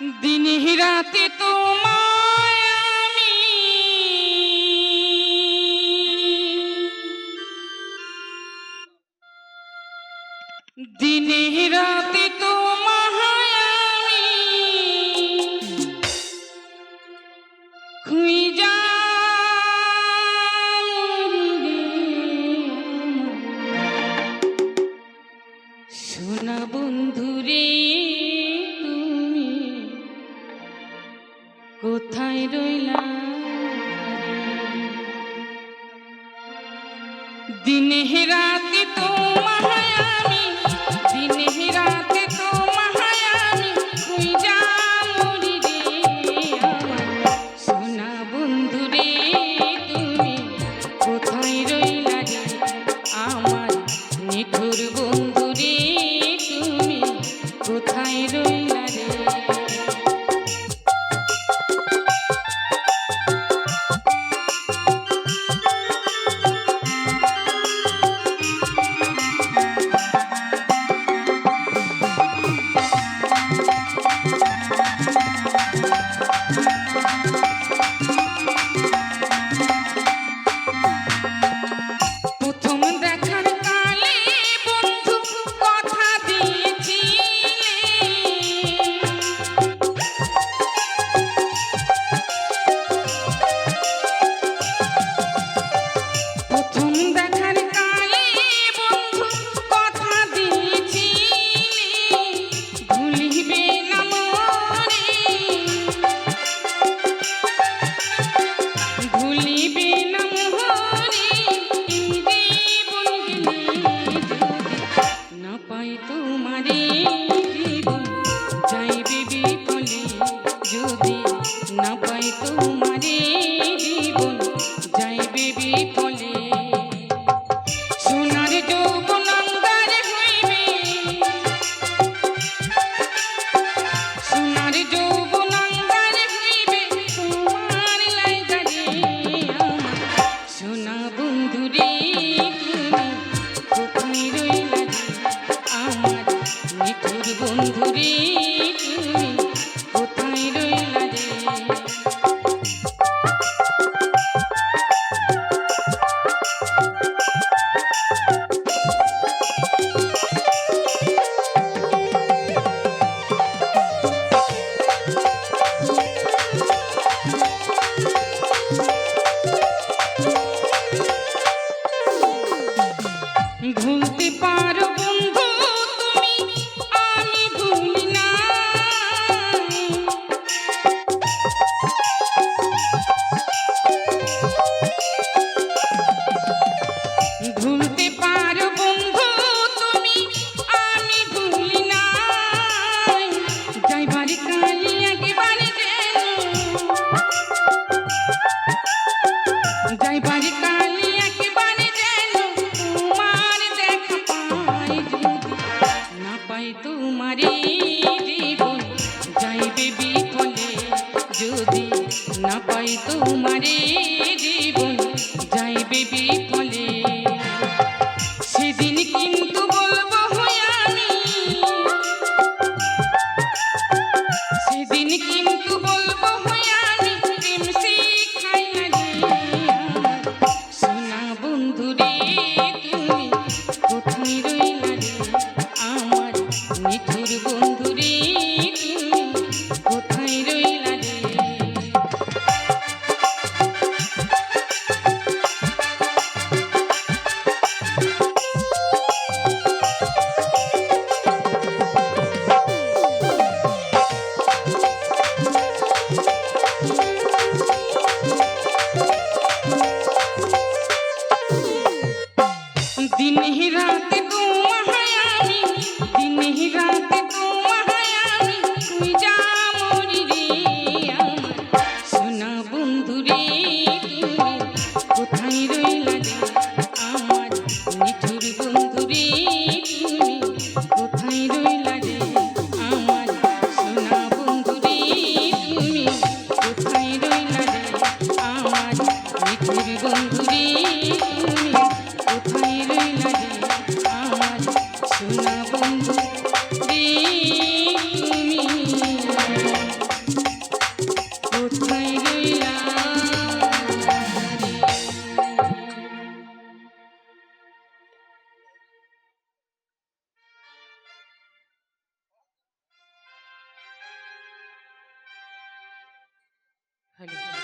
দিন হিরাতে তোমায় আমি। দিন হিরাতে তো কোথায় রইলা দিনে রাতে তোর না পাই তোমারে জীবন। যাইবে বিফলে ঘুমতে পা না পাই তোমারে জীবন। যাইবে বিপদ दिन ही रात तू आया दिन ही रात तू Hello.